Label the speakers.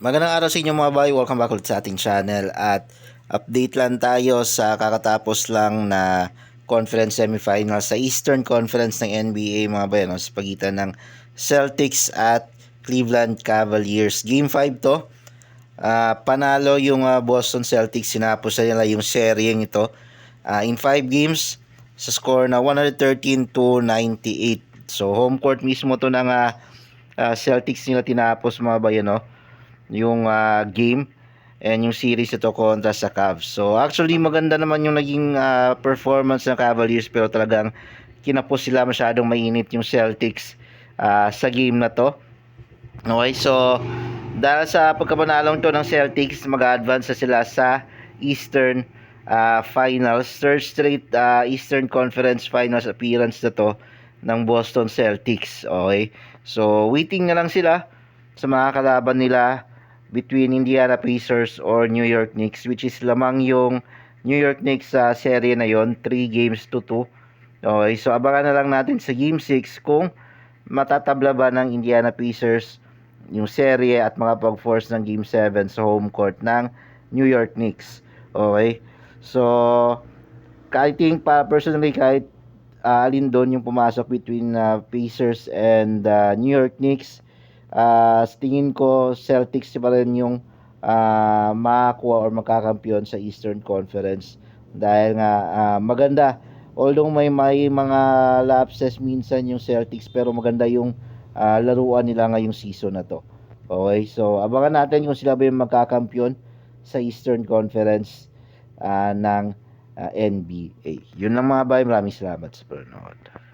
Speaker 1: Magandang araw sa inyo mga bay, welcome back ulit sa ating channel at update lang tayo sa kakatapos lang na conference semifinals sa Eastern Conference ng NBA mga bay, no, sa pagitan ng Celtics at Cleveland Cavaliers. Game 5 to, Ah, panalo yung ah, Boston Celtics, sinapos na nila yung seryeng ito Ah, in 5 games sa score na 113 to 98. So home court mismo to ng ah, ah, Celtics nila tinapos mga bay, no? Yung ah, game and yung series ito kontra sa Cavs. So actually maganda naman yung naging ah, performance ng Cavaliers pero talagang kinapos sila masyadong mainit yung Celtics ah, sa game na to. Okay, so dahil sa pagkapanalong to ng Celtics, mag-advance na sila sa Eastern ah, Finals. Third straight ah, Eastern Conference Finals appearance na to ng Boston Celtics. Okay, so waiting na lang sila sa mga kalaban nila between Indiana Pacers or New York Knicks which is lamang yung New York Knicks sa serye na yon 3 games to 2 okay so abangan na lang natin sa game 6 kung matatabla ba ng Indiana Pacers yung serye at makapag-force ng game 7 sa home court ng New York Knicks. Okay so I think pa personally kahit uh, alin doon yung pumasok between uh, Pacers and uh, New York Knicks uh, sa tingin ko Celtics pa rin yung uh, makakuha or magkakampiyon sa Eastern Conference. Dahil nga uh, maganda. Although may may mga lapses minsan yung Celtics pero maganda yung uh, laruan nila ngayong season na to. Okay so abangan natin kung sila ba yung magkakampiyon sa Eastern Conference uh, ng uh, NBA yun lang mga bay maraming salamat sa panonood